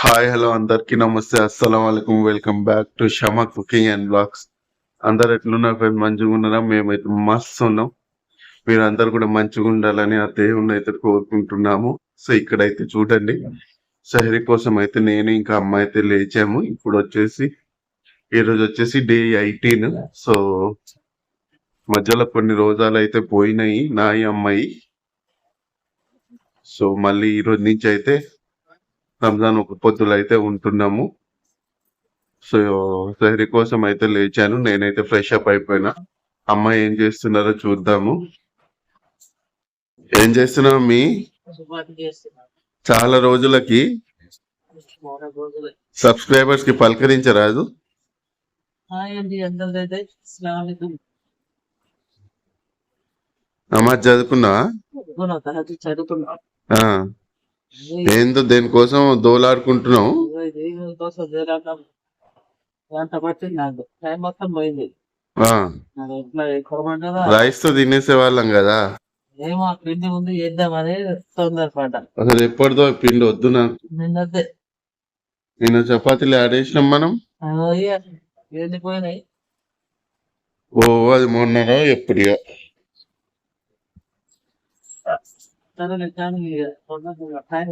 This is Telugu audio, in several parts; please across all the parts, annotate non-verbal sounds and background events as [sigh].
హాయ్ హలో అందరికీ నమస్తే. అస్సలం వాలేకుమ్ welcome back to Shama cooking and blogs అందరు ఎట్లున్నారు ఫ్రెండ్ మంచిగా ఉన్నారా? మేమైతే మస్తు ఉన్నాం. మీరు అందరు కూడా మంచిగా ఉండాలని ఆ దేవుణ్ణి అయితే కోరుకుంటున్నాము. సో ఇక్కడైతే చూడండి. సహరి కోసం అయితే నేను ఇంకా అమ్మ అయితే లేచాము. ఇప్పుడు వచ్చేసి ఈ రోజు వచ్చేసి డే ఎయిటీన్. సో మధ్యలో కొన్ని రోజులు అయితే పోయినాయి నాయి అమ్మాయి. సో మళ్ళీ ఈ రోజు నుంచి అయితే రంజాన్ ఒక పొద్దులు అయితే ఉంటున్నాము. సో సహరి కోసం అయితే లేచాను. నేనైతే ఫ్రెష్ అప్ అయిపోయినా. అమ్మాయి ఏం చేస్తున్నారో చూద్దాము. ఏం చేస్తున్నావు మీ చాలా రోజులకి సబ్స్క్రైబర్స్కి పలకరించరాదు. నమాజ్ చదువుతున్నా ఆ, ఏందో దేనికోసం ఎక్కువ రైస్తో తినేసే వాళ్ళం కదా. ఏమో పిండి ముందు చేద్దామని తొందరపడ్డా అసలు ఎప్పటిదో పిండి వద్దు నాకు. నిన్నదే నిన్న చపాతీలు ఆడేసినాం మనం. ఎండిపోయినాయి ఓ అది మొన్ననో ఎప్పుడుగా సరే కానీ టైం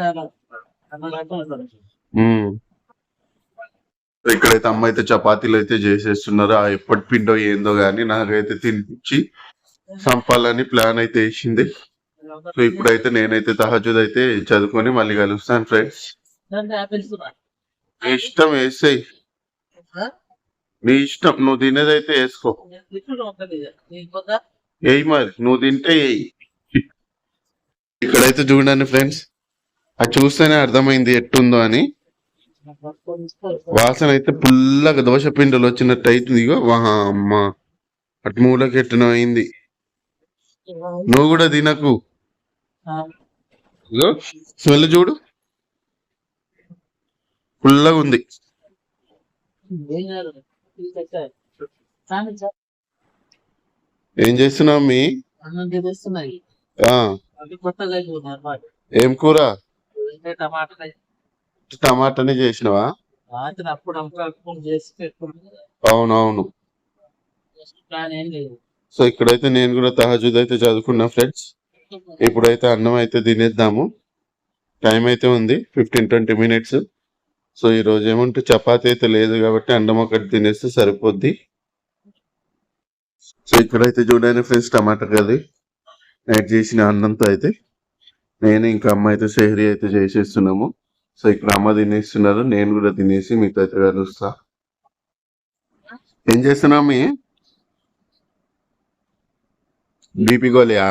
చాలా ఇక్కడైతే అమ్మ అయితే చపాతీలు అయితే చేసేస్తున్నారు? ఆ ఎప్పటి పిండో ఏందో గానీ నాకైతే తినిపించి చంపాలని ప్లాన్ అయితే వేసింది. సో ఇప్పుడైతే నేనైతే తహజుద్ అయితే చదువుకొని మళ్ళీ కలుస్తాను ఫ్రెండ్స్. ఇష్టం వేసేయి. నీ ఇష్టం. నువ్వు తినేదైతే వేసుకో. ఏయి మరి నువ్వు తింటే ఏయి. ఇక్కడైతే చూడండి ఫ్రెండ్స్ అది చూస్తేనే అర్థమైంది ఎట్టుందో అని. వాసన అయితే పుల్లగా దోశ పిండిలు వచ్చినట్టు అవుతుంది ఇగో వాహా అమ్మ అటు మూలకి ఎట్టున అయింది. నువ్వు కూడా తినకు. స్మెల్ చూడు. పుల్లగా ఉంది. ఏం చేస్తున్నావు మీ? ఏం కూర? టమాటానే చేసినావా? అవునవును. సో ఇక్కడైతే నేను కూడా తహజుద్ అయితే చదువుకున్నా ఫ్రెండ్స్. ఇప్పుడైతే అన్నం అయితే తినేద్దాము. టైం అయితే ఉంది ఫిఫ్టీన్ ట్వంటీ మినిట్స్. సో ఈ రోజు ఏమంటే చపాతీ అయితే లేదు కాబట్టి అన్నం ఒకటి తినేస్తే సరిపోద్ది. సో ఇక్కడైతే చూడండి ఫ్రెండ్స్ టమాటా కర్రీ నైట్ చేసిన అన్నంతో అయితే నేను ఇంకా అమ్మ అయితే సెహరీ అయితే చేసేస్తున్నాము. సో ఇక్కడ అమ్మ తినేస్తున్నారు నేను కూడా తినేసి మీతో అయితే కలుస్తా ఏం చేస్తున్నావు మీ బీపీ గోలియా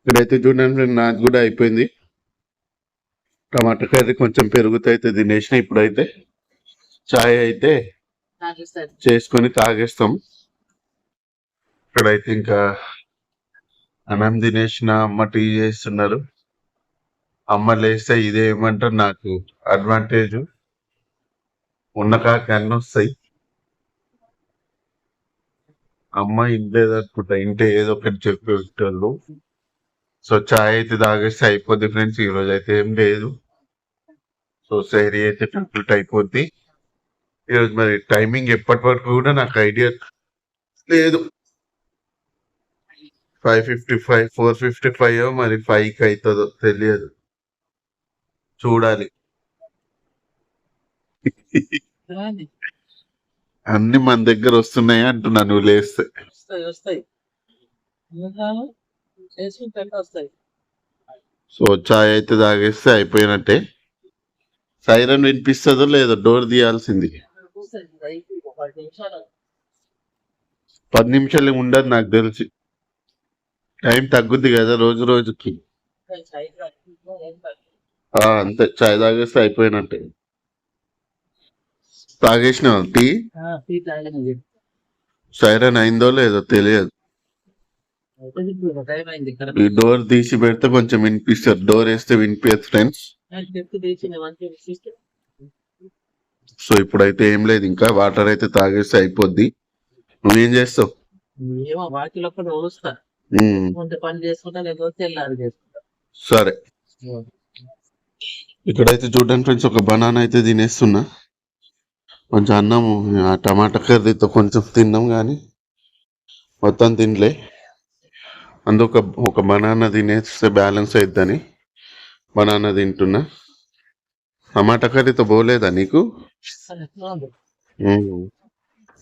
ఇక్కడైతే చూడండి నాకు కూడా అయిపోయింది. టమాటా కర్రీ కొంచెం పెరుగుతో అయితే తినేసిన ఇప్పుడైతే చాయ్ అయితే చేసుకొని తాగేస్తాం. ఇక్కడైతే ఇంకా అన్నం తినేసిన అమ్మ టీ చేస్తున్నారు. అమ్మ లేస్తే ఇదేమంటారు నాకు అడ్వాంటేజ్ ఉన్న కాకి అన్నీ వస్తాయి. అమ్మ ఇంటేదనుకుంటా ఇంటే ఏదో ఒకటి చెప్పి వాళ్ళు సో చాయ్ అయితే తాగేస్తే అయిపోద్ది ఫ్రెండ్స్ ఈ రోజు అయితే ఏం లేదు. సో సైరీ అయితే కంప్లీట్ అయిపోద్ది. ఈరోజు మరి టైమింగ్ ఎప్పటి వరకు కూడా నాకు ఐడియా లేదు. Five fifty five four fifty five మరి ఫైవ్కి అవుతుందో తెలియదు. చూడాలి. అన్ని మన దగ్గర వస్తున్నాయి అంటున్నా నువ్వు లేస్తే. సో చాయ్ అయితే తాగేస్తే అయిపోయినట్టే. సైరన్ వినిపిస్తుందో లేదో డోర్ తీయాల్సింది. పది నిమిషాలు ఉండదు నాకు తెలిసి. టైం తగ్గుద్ది కదా రోజు రోజుకి. అంతే. చాయ్ తాగేస్తే అయిపోయినట్టే. తాగేసిన టీ? సైరన్ అయిందో లేదో తెలియదు. ఈ డోర్ తీసి పెడితే కొంచెం వినిపిస్తారు డోర్ వేస్తే వినిపించదు ఫ్రెండ్స్. సో ఇప్పుడైతే ఏం లేదు. ఇంకా వాటర్ అయితే తాగేస్తే అయిపోద్ది. నువ్వేం చేస్తావు? ఏమో వాకిలో కూడా పని చేసుకుంటా లేకపోతే తెల్లారి చేసుకుంటా. సరే. ఇక్కడైతే చూడండి ఫ్రెండ్స్ ఒక బనానా అయితే తినేస్తున్నా. కొంచెం అన్నము ఆ టమాటా కర్రీతో కొంచెం తిన్నాం కానీ మొత్తం తినలే. అందుకు ఒక బనానా తినేస్తే బ్యాలెన్స్ అయిద్దని బనానా తింటున్నా. టమాటా కర్రీతో పోలేదా నీకు.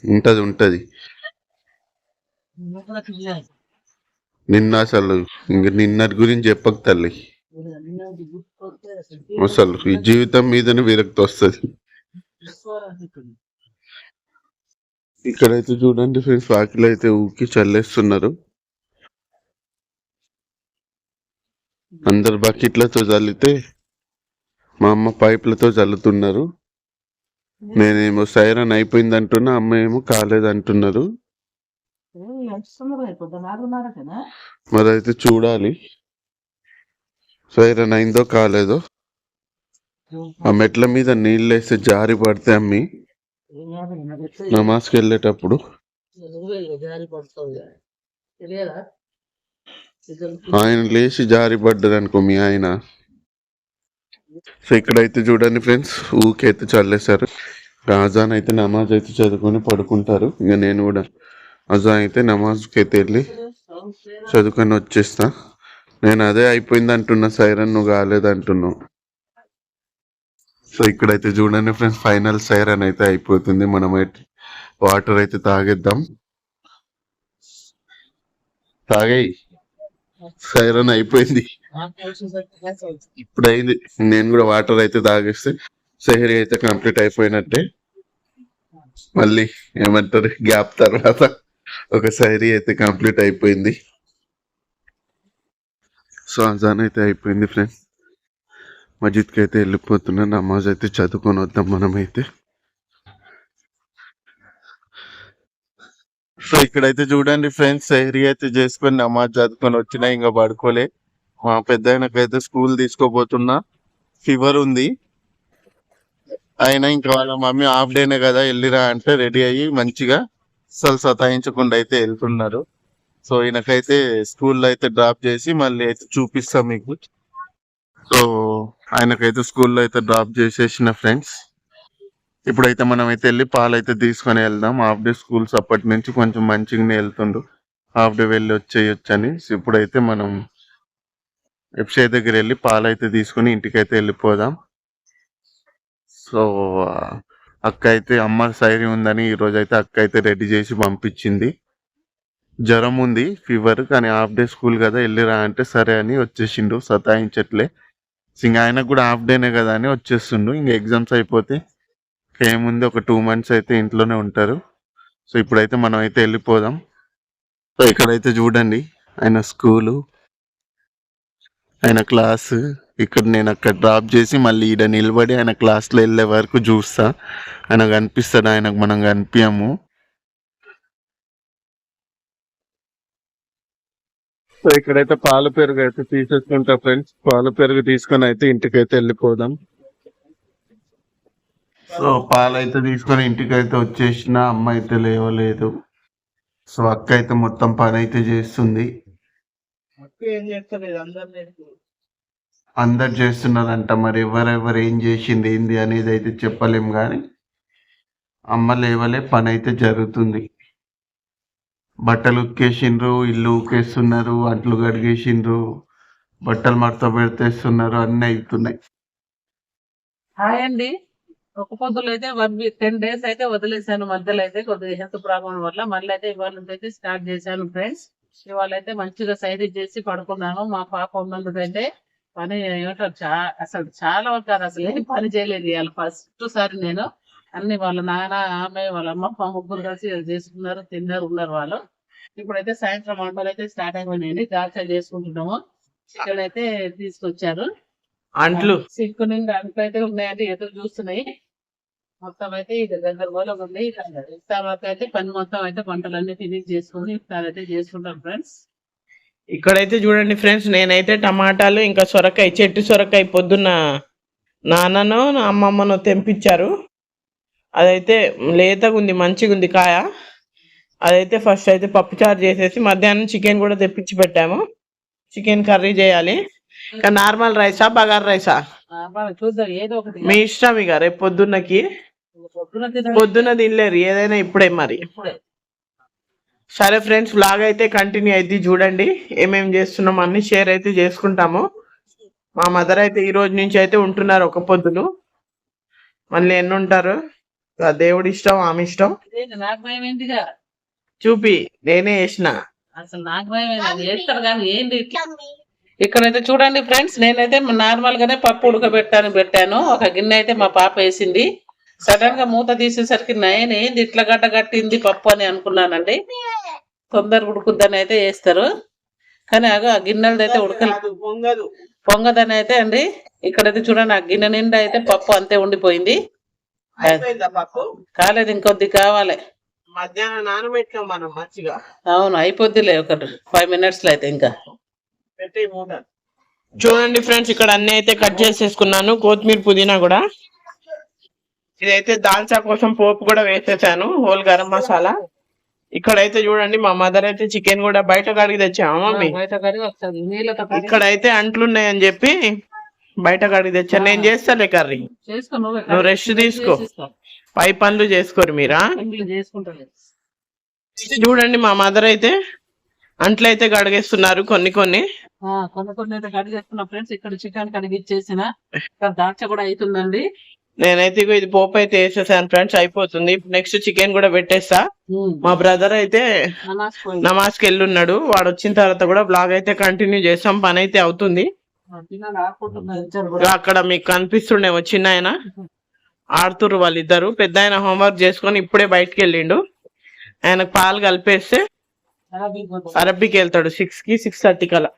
ఉంటది ఉంటది. నిన్న అసలు ఇంక నిన్నటి గురించి చెప్పక తల్లి. అసలు ఈ జీవితం మీదనే విరక్తి వస్తుంది. ఇక్కడైతే చూడండి ఫ్రెండ్స్ వాకిలు అయితే ఊకి చల్లేస్తున్నారు. అందరు బకెట్లతో చల్లితే మా అమ్మ పైపులతో చల్లుతున్నారు. నేనేమో సైరన్ అయిపోయింది అంటున్నా అమ్మ ఏమో కాలేదు అంటున్నారు ఏ, ఎంత సుందరం అయిపోద్ది నాలుగున్నరకేనా మరి అయితే చూడాలి. సైరన్ అయిందో కాలేదో. ఆ మెట్ల మీద నీళ్ళు వేస్తే జారి పడితే అమ్మి. నమాజ్కి వెళ్ళేటప్పుడు. ఆయన లేచి జారి పడ్డారు అనుకో మీ ఆయన. సో ఇక్కడైతే చూడండి ఫ్రెండ్స్ ఊకైతే చల్లేశారు. అజాన్ అయితే నమాజ్ అయితే చదువుకొని పడుకుంటారు. ఇంకా నేను కూడా అజా అయితే నమాజ్కి అయితే వెళ్ళి చదువుకొని వచ్చేస్తా. నేను అదే అయిపోయింది అంటున్నా సైరన్ నువ్వు కాలేదు అంటున్నావు. సో ఇక్కడైతే చూడండి ఫ్రెండ్స్ ఫైనల్ సైరన్ అయితే అయిపోతుంది. మనం అయితే వాటర్ అయితే తాగేద్దాం. తాగేయి. సైరన్ అయిపోయింది. ఇప్పుడు అయింది నేను కూడా వాటర్ అయితే తాగేస్తే సెహరీ అయితే కంప్లీట్ అయిపోయినట్టే. మళ్ళీ ఏమంటారు? గ్యాప్ తర్వాత. ఒక సైరీ అయితే కంప్లీట్ అయిపోయింది. సో అజాన్ అయితే అయిపోయింది ఫ్రెండ్స్. మస్జిద్కి అయితే వెళ్ళిపోతున్నా నమాజ్ అయితే చదువుకొని వద్దాం మనమైతే. సో ఇక్కడైతే చూడండి ఫ్రెండ్స్ సైరీ అయితే చేసుకొని నమాజ్ చదువుకొని వచ్చినా ఇంకా పడుకోలే. మా పెద్ద ఆయనకైతే స్కూల్ తీసుకోబోతున్నా. ఫీవర్ ఉంది. అయినా ఇంకా వాళ్ళ మమ్మీ హాఫ్ డేనే కదా వెళ్ళిరా అంటే రెడీ అయ్యి మంచిగా అసలు సతాయించకుండా అయితే వెళ్తున్నారు. సో ఈయనకైతే స్కూల్లో అయితే డ్రాప్ చేసి మళ్ళీ అయితే చూపిస్తాం మీకు. సో ఆయనకైతే స్కూల్లో అయితే డ్రాప్ చేసేసిన ఫ్రెండ్స్. ఇప్పుడైతే మనం అయితే వెళ్ళి పాలు అయితే తీసుకొని వెళ్దాం. హాఫ్ డే స్కూల్స్ అప్పటి నుంచి కొంచెం మంచిగానే వెళ్తుండు హాఫ్ డే వెళ్ళి వచ్చేయొచ్చు అని ఇప్పుడైతే మనం ఎఫ్సై దగ్గర వెళ్ళి పాలు అయితే తీసుకొని ఇంటికి అయితే వెళ్ళిపోదాం. సో అక్క అయితే అమ్మ సైరీ ఉందని ఈ అయితే అక్క అయితే రెడీ చేసి పంపించింది. జ్వరం ఉంది ఫీవర్ కానీ హాఫ్ డే స్కూల్ కదా వెళ్ళిరా అంటే సరే అని వచ్చేసిండు సతాయించట్లే. ఇంక ఆయనకు కూడా హాఫ్ డేనే కదా అని వచ్చేస్తుండు. ఇంక ఎగ్జామ్స్ అయిపోతే ఏముంది ఒక టూ మంత్స్ అయితే ఇంట్లోనే ఉంటారు. సో ఇప్పుడైతే మనం అయితే వెళ్ళిపోదాం. సో ఇక్కడైతే చూడండి ఆయన స్కూలు ఆయన క్లాసు. ఇక్కడ నేను అక్కడ డ్రాప్ చేసి మళ్ళీ ఈడ నిలబడి ఆయన క్లాస్లో వెళ్ళే వరకు చూస్తా. ఆయన కనిపిస్తాడు ఆయనకు మనం కనిపించము సో ఇక్కడైతే పాల పెరుగు అయితే తీసేసుకుంటా ఫ్రెండ్స్ పాల పెరుగు తీసుకొని అయితే ఇంటికి అయితే వెళ్ళిపోదాం. సో పాలు అయితే తీసుకొని ఇంటికి అయితే వచ్చేసిన అమ్మ అయితే లేవలేదు. సో అక్క అయితే మొత్తం పని అయితే చేస్తుంది. అక్క ఏం అందరు చేస్తున్నారంట మరి. ఎవరెవరు ఏం చేసింది ఏంది అనేది అయితే చెప్పలేము కానీ అమ్మ లేవలే పని అయితే జరుగుతుంది. బట్టలు ఉక్కేసిండ్రు ఇల్లు ఉక్కేస్తున్నారు అంట్లు కడిగేసిండ్రు బట్టలు మడత పెడితేస్తున్నారు అన్నీ అవుతున్నాయి హాయ్ అండి. ఒక పొద్దులు అయితే వన్ వీక్ టెన్ డేస్ అయితే వదిలేసాను మధ్యలో అయితే కొద్దిగా హెల్త్ ప్రాబ్లం వల్ల. మళ్ళీ అయితే ఇవాళ నుంచి అయితే స్టార్ట్ చేశాను ఫ్రెండ్స్. ఇవాళ అయితే మంచిగా సైడ్ చేసి పడుకున్నాను. మా పాప ఉన్నందుకు అయితే పని ఏమంటారు చా అసలు చాలా వరకు కాదు అసలు ఏం పని చేయలేదు ఇవాళ ఫస్ట్ సారి నేను అన్ని వాళ్ళ నాన్న ఆమె వాళ్ళ అమ్మ ముగ్గురు కలిసి చేసుకున్నారు తిన్నారు ఉన్నారు వాళ్ళు. ఇప్పుడైతే సాయంత్రం వంటలు అయితే స్టార్ట్ అయిపోయినాయండి. దాల్చా చేసుకుంటున్నాము. చికెన్ అయితే తీసుకొచ్చారు. అంట్లు. సిక్కు నిండా అంట్లు అయితే ఉన్నాయండి. ఎదురు చూస్తున్నాయి. మొత్తం అయితే ఇది గందరగోళం ఉంది. తర్వాత అయితే పని మొత్తం అయితే పంటలన్నీ ఫినిష్ చేసుకుని ఇఫ్తార్ అయితే చేసుకుంటాం ఫ్రెండ్స్. ఇక్కడైతే చూడండి ఫ్రెండ్స్ నేనైతే టమాటాలు ఇంకా సొరకాయ చెట్టు సొరకాయ పొద్దున్న నాన్నను నా అమ్మమ్మను తెంపించారు. అదైతే లేతగా ఉంది మంచిగా ఉంది కాయ. అదైతే ఫస్ట్ అయితే పప్పుచారు చేసేసి మధ్యాహ్నం చికెన్ కూడా తెప్పించి పెట్టాము. చికెన్ కర్రీ చేయాలి. ఇంకా నార్మల్ రైసా బగార్ రైసా? మీ ఇష్టం ఇక రేపు పొద్దున్నకి. పొద్దున్న తినలేరు ఏదైనా ఇప్పుడే మరి. ఇప్పుడే. సరే ఫ్రెండ్స్ బ్లాగ్ అయితే కంటిన్యూ అయితే చూడండి. ఏమేం చేస్తున్నాం అన్ని షేర్ అయితే చేసుకుంటాము. మా మదర్ అయితే ఈ రోజు నుంచి అయితే ఉంటున్నారు ఒక పొద్దులు. మళ్ళీ ఎన్ని ఉంటారు? దేవుడి ఇష్టం ఆమె ఇష్టం. చూపి నేనే వేసిన అసలు నాకు భయం ఏంటి అది చేస్తారు కానీ ఏంటి ఇట్లా ఇక్కడైతే చూడండి ఫ్రెండ్స్ నేనైతే నార్మల్ గానే పప్పు ఉడకబెట్టాను పెట్టాను. ఒక గిన్నె అయితే మా పాప వేసింది. సడన్గా మూత తీసేసరికి నేను ఏంది ఇట్లా గడ్డ కట్టింది పప్పు అని అనుకున్నానండి. తొందరగా ఉడుకుద్దని అయితే వేస్తారు కానీ అగో ఆ గిన్నెలది అయితే ఉడకలు. పొంగదు. పొంగదని అయితే అండి ఇక్కడైతే చూడండి ఆ గిన్నె నిండా అయితే పప్పు అంతే ఉండిపోయింది. పప్పు? కాలేదు ఇంకొద్ది కావాలి. మధ్యాహ్నం నానబెట్టాం మనం మంచిగా. అవును అయిపోద్దిలే ఒక ఫైవ్ మినిట్స్లో అయితే ఇంకా. చూడండి ఫ్రెండ్స్ ఇక్కడ అన్ని అయితే కట్ చేసేసుకున్నాను కొత్తిమీర పుదీనా కూడా. ఇదైతే దాల్చా కోసం పోపు కూడా వేసేసాను హోల్ గరం మసాలా. ఇక్కడైతే చూడండి మా మదర్ అయితే చికెన్ కూడా బయట కడిగి తెచ్చాము మమ్మీ? ఇక్కడైతే అంట్లున్నాయని చెప్పి బయట కడిగి తెచ్చా నేను చేస్తాలే కర్రీ. నువ్వే rest తీసుకో. పై పనులు చేసుకోరు మీరా? చూడండి మా మదర్ అయితే అంట్లు అయితే కడిగేస్తున్నారు కొన్ని కొన్ని. కొన్ని కొన్ని అయితే కడిగేస్తున్నా. ఫ్రెండ్స్ ఇక్కడ చికెన్ కడిగి ఇచ్చేసిన. ఇక్కడ దాచ కూడా అవుతుందండి నేనైతే ఇది పోపు అయితే వేసేసాను ఫ్రెండ్స్ అయిపోతుంది. నెక్స్ట్ చికెన్ కూడా పెట్టేస్తా. మా బ్రదర్ అయితే నమాజ్కి వెళ్ళున్నాడు. వాడు వచ్చిన తర్వాత కూడా బ్లాగ్ అయితే కంటిన్యూ చేస్తాం. పని అయితే అవుతుంది. అక్కడ మీకు కనిపిస్తుండే చిన్న ఆయన. ఆడుతుర్రు వాళ్ళిద్దరు. పెద్ద ఆయన హోంవర్క్ చేసుకొని ఇప్పుడే బయటకు వెళ్ళిండు. ఆయనకు పాలు కలిపేస్తే. అరబ్బీకి వెళ్తాడు. సిక్స్కి సిక్స్ థర్టీ కల్లా.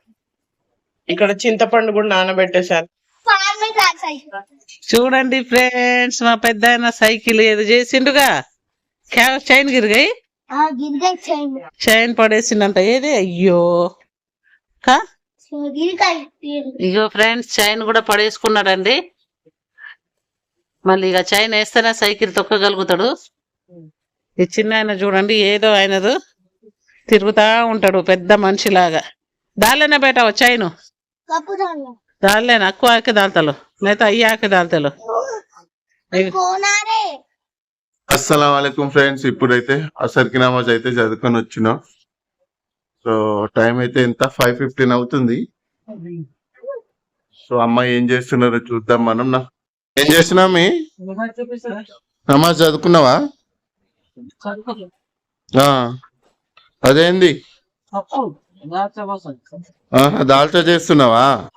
ఇక్కడ చింతపండు కూడా నానబెట్టేశారు. చూడండి ఫ్రెండ్స్ మా పెద్ద ఆయన సైకిల్ ఏదో చేసిండుగా. చైన్ గిరిగాయి? చైన్. పడేసిండంట. ఏది? అయ్యో. ఇగో ఫ్రెండ్స్ చైన్ కూడా పడేసుకున్నాడండి. మళ్ళీ ఇక చైన్ వేస్తేనే సైకిల్ తొక్కగలుగుతాడు. ఈ చిన్న ఆయన చూడండి ఏదో ఆయనదు తిరుగుతా ఉంటాడు పెద్ద మనిషిలాగా. దాలేనే బేట చైను? దాలేనా అక్కువ ఆకే దాల్తలు. లేదా అయ్యి ఆకే దాల్తలు. అస్సలం వాలేకుమ్ ఫ్రెండ్స్ ఇప్పుడైతే అసర్కి నమాజ్ అయితే చదువుకొని వచ్చినాం. సో టైం అయితే ఎంత? ఫైవ్ ఫిఫ్టీన్ అవుతుంది. సో అమ్మ ఏం చేస్తున్నారో చూద్దాం మనం నా ఏం చేస్తున్నావు మీ? నమాజ్ చదువుకున్నావా? ఆ, అదేంది? దాల్చా చేస్తున్నావా?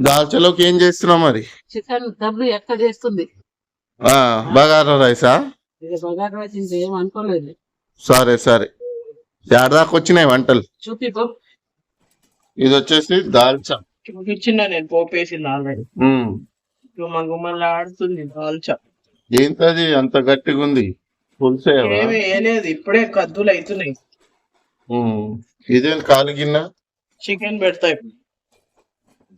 దాల్చాలోకి ఏం చేస్తున్నావు మరి? చికెన్ కర్రీ ఎక్క చేస్తుంది ఆ బగారా రైసా? అనుకోలేదు సరే. సరే ఏడాదాకా వచ్చినాయి వంటలు? చూపి ఇది వచ్చేసి దాల్చా. చూపించిన నేను పోపేసింది ఆల్రెడీ. గుమ్మ గుమ్మలు ఆడుతుంది దాల్చా. ఏంటది? అంత గట్టిగా ఉంది వేయలేదు. ఇప్పుడే కద్దులు అవుతున్నాయి. ఉమ్. ఇదేం కాలు గిన్నె? చికెన్ పెడతాయి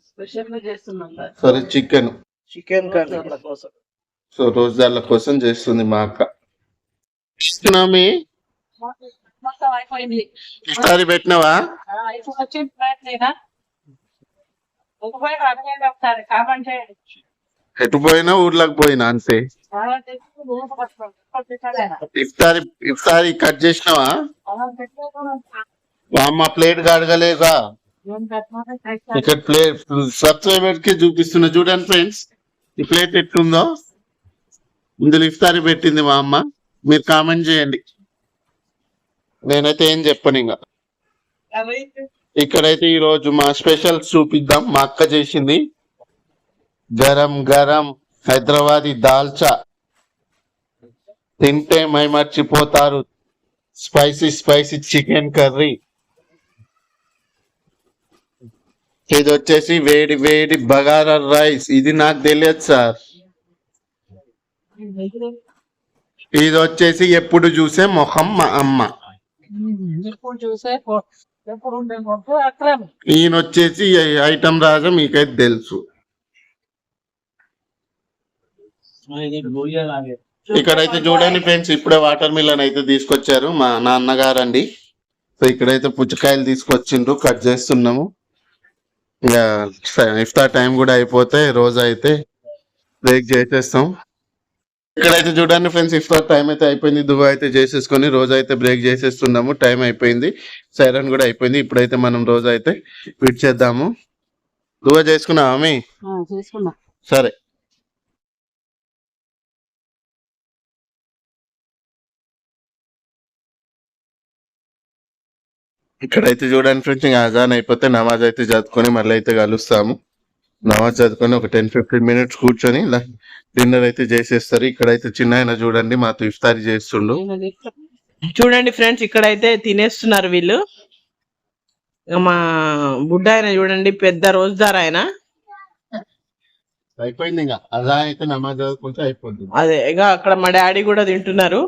స్పెషల్గా చేస్తున్నాం సరే చికెన్. Chicken curry. కోసం. సో రోజుదార్ల కోసం చేస్తుంది మా అక్క. ఇస్తున్నామి? ఈసారి పెట్టినావా? ఎటు పోయినా ఊర్లోకి పోయినా అంతే. ఇఫ్తారి ఇఫ్తారి కట్ చేసినావా? మా అమ్మ ప్లేట్ కడగలేదా? ఇక్కడ ప్లేట్ సబ్స్క్రైబర్కి చూపిస్తున్నా చూడండి ఫ్రెండ్స్. ఈ ప్లేట్ ఎట్లుందో? ఇందులో ఇఫ్తారి పెట్టింది మా అమ్మ. మీరు కామెంట్ చేయండి. నేనైతే ఏం చెప్పను ఇంకా. ఇక్కడైతే ఈరోజు మా స్పెషల్ చూపిద్దాం. మా అక్క చేసింది. గరం గరం. హైదరాబాదీ దాల్చా. తింటే మై మర్చిపోతారు స్పైసీ స్పైసీ చికెన్ కర్రీ. ఇది వచ్చేసి వేడి వేడి బగారా రైస్. ఇది నాకు తెలియదు సార్. ఇది వచ్చేసి ఎప్పుడు చూసే మొహం మా అమ్మ. ఈయన వచ్చేసి ఐటమ్ రాజా మీకైతే తెలుసు. ఇక్కడైతే చూడండి ఫ్రెండ్స్ ఇప్పుడే వాటర్ మిలన్ అయితే తీసుకొచ్చారు మా నాన్నగారు అండి సో ఇక్కడైతే పుచ్చకాయలు తీసుకొచ్చిండ్రు కట్ చేస్తున్నాము. ఇంకా ఇఫ్తార్ టైం కూడా అయిపోతే రోజు అయితే బ్రేక్ చేసేస్తాం. ఇక్కడైతే చూడండి ఫ్రెండ్స్ ఇఫ్తార్ టైం అయితే అయిపోయింది. దువా అయితే చేసేసుకొని రోజు అయితే బ్రేక్ చేసేస్తున్నాము. టైం అయిపోయింది. సైరన్ కూడా అయిపోయింది. ఇప్పుడైతే మనం రోజు అయితే విడ్ చేద్దాము. దువా చేసుకున్నావా సరే. ఇక్కడైతే చూడండి ఫ్రెండ్స్ ఇంకా అజాన్ అయిపోతే నమాజ్ అయితే చదువుకొని మళ్ళీ అయితే కలుస్తాము. నమాజ్ చదువుకొని ఒక టెన్ ఫిఫ్టీన్ మినిట్స్ కూర్చొని డిన్నర్ అయితే చేసేస్తారు. ఇక్కడైతే చిన్న ఆయన చూడండి మాతో ఇఫ్తారీ చేస్తుండు. చూడండి ఫ్రెండ్స్ ఇక్కడైతే తినేస్తున్నారు వీళ్ళు. మా బుడ్డ ఆయన చూడండి పెద్ద రోజుదార్ ఆయన. అయిపోయింది ఇంకా. అజాన్ అయితే నమాజ్ చదువుకుంటే అయిపోతుంది అదే ఇక అక్కడ మా డాడీ కూడా తింటున్నారు.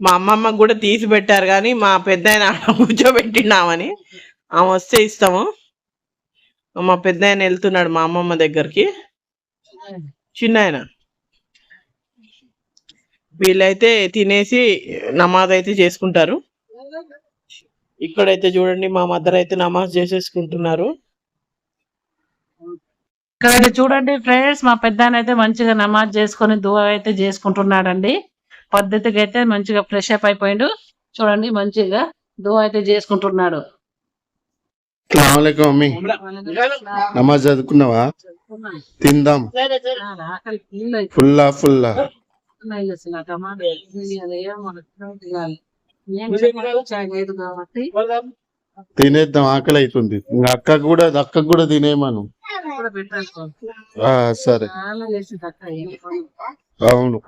మా అమ్మమ్మ కూడా తీసి పెట్టారు కానీ మా పెద్ద ఆయన ఆడ [laughs] కూర్చోబెట్టినామని ఆమె వస్తే ఇస్తాము. మా పెద్ద ఆయన వెళ్తున్నాడు మా అమ్మమ్మ దగ్గరికి. చిన్న ఆయన వీళ్ళైతే తినేసి నమాజ్ అయితే చేసుకుంటారు. ఇక్కడైతే చూడండి మా మదర్ అయితే నమాజ్ చేసేసుకుంటున్నారు. ఇక్కడైతే చూడండి ఫ్రెండ్స్ మా పెద్ద అయితే మంచిగా నమాజ్ చేసుకొని దువా అయితే చేసుకుంటున్నాడండి. పద్ధతిగా అయితే మంచిగా ఫ్రెష్ అప్ అయిపోయిండు. చూడండి మంచిగా దువా అయితే చేసుకుంటున్నాడు. నమాజ్ చదువుకున్నావా? తిందాం. ఫుల్లా ఫుల్లా. తినేద్దాం ఆకలి అవుతుంది అక్క కూడా అక్క కూడా తినేమను సరే. అవును.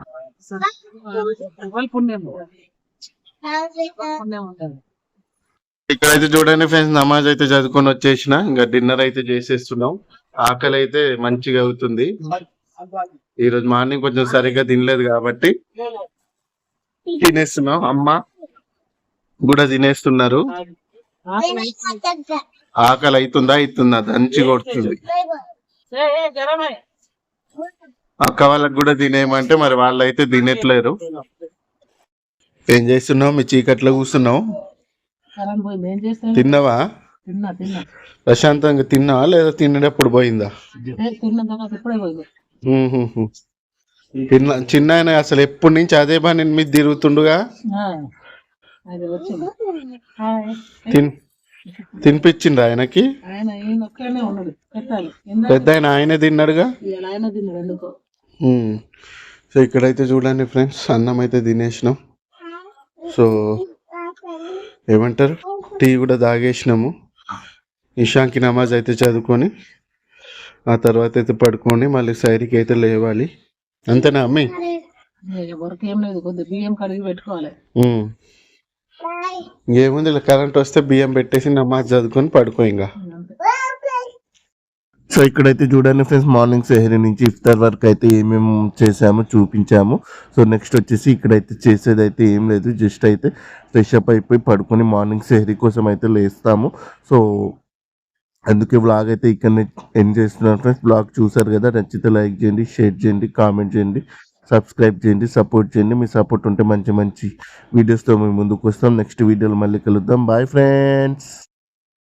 ఇక్కడైతే చూడండి ఫ్రెండ్స్ నమాజ్ అయితే చదువుకొని వచ్చేసిన. ఇంకా డిన్నర్ అయితే చేసేస్తున్నాం. ఆకలి అయితే మంచిగా అవుతుంది. ఈ రోజు మార్నింగ్ కొంచెం సరిగ్గా తినలేదు కాబట్టి తినేస్తున్నాం. అమ్మ కూడా తినేస్తున్నారు. ఆకలి అవుతుందా అవుతుందా దంచి కొడుతుంది. అక్క వాళ్ళకి కూడా తినేయమంటే మరి వాళ్ళు అయితే తినట్లేరు. ఏం చేస్తున్నావు? మీ చీకట్లో కూర్చున్నావు? తిన్నావా? తిన్నా తిన్నా. ప్రశాంతంగా తిన్నావా లేదా తినేటప్పుడు పోయిందా. చిన్న చిన్న ఆయన అసలు ఎప్పటి నుంచి అదే పని మీద తిరుగుతుండుగా? తినిపించిండ్రు ఆయనకి? పెద్ద ఆయన ఆయనే తిన్నాడుగా? సో ఇక్కడైతే చూడండి ఫ్రెండ్స్ అన్నం అయితే తినేసినాం. సో ఏమంటారు? టీ కూడా తాగేసినాము. ఇషాంకి నమాజ్ అయితే చదువుకొని ఆ తర్వాత అయితే పడుకొని మళ్ళీ సైడ్కి అయితే లేవాలి. అంతేనా అమ్మి? వర్క్ ఏం లేదు బియ్యం కడిగి పెట్టుకోవాలి. ఏముంది ఇలా కరెంట్ వస్తే బియ్యం పెట్టేసి నమాజ్ చదువుకొని పడుకో ఇంకా. సో ఇక్కడైతే చూడండి ఫ్రెండ్స్ మార్నింగ్ సెహరీ నుంచి ఇఫ్తార్ వరకు అయితే ఏమేమి చేసామో చూపించాము. సో నెక్స్ట్ వచ్చేసి ఇక్కడైతే చేసేది అయితే ఏం లేదు జస్ట్ అయితే ఫ్రెష్ అప్ అయిపోయి పడుకొని మార్నింగ్ సెహరీ కోసం అయితే లేస్తాము. సో అందుకే బ్లాగ్ అయితే ఇక్కడ ఎండ్ చేస్తున్నాను ఫ్రెండ్స్. బ్లాగ్ చూసారు కదా నచ్చితే లైక్ చేయండి షేర్ చేయండి కామెంట్ చేయండి సబ్స్క్రైబ్ చేయండి సపోర్ట్ చేయండి. మీ సపోర్ట్ ఉంటే మంచి మంచి వీడియోస్తో మేము ముందుకు వస్తాం. నెక్స్ట్ వీడియోలో మళ్ళీ కలుద్దాం. Bye friends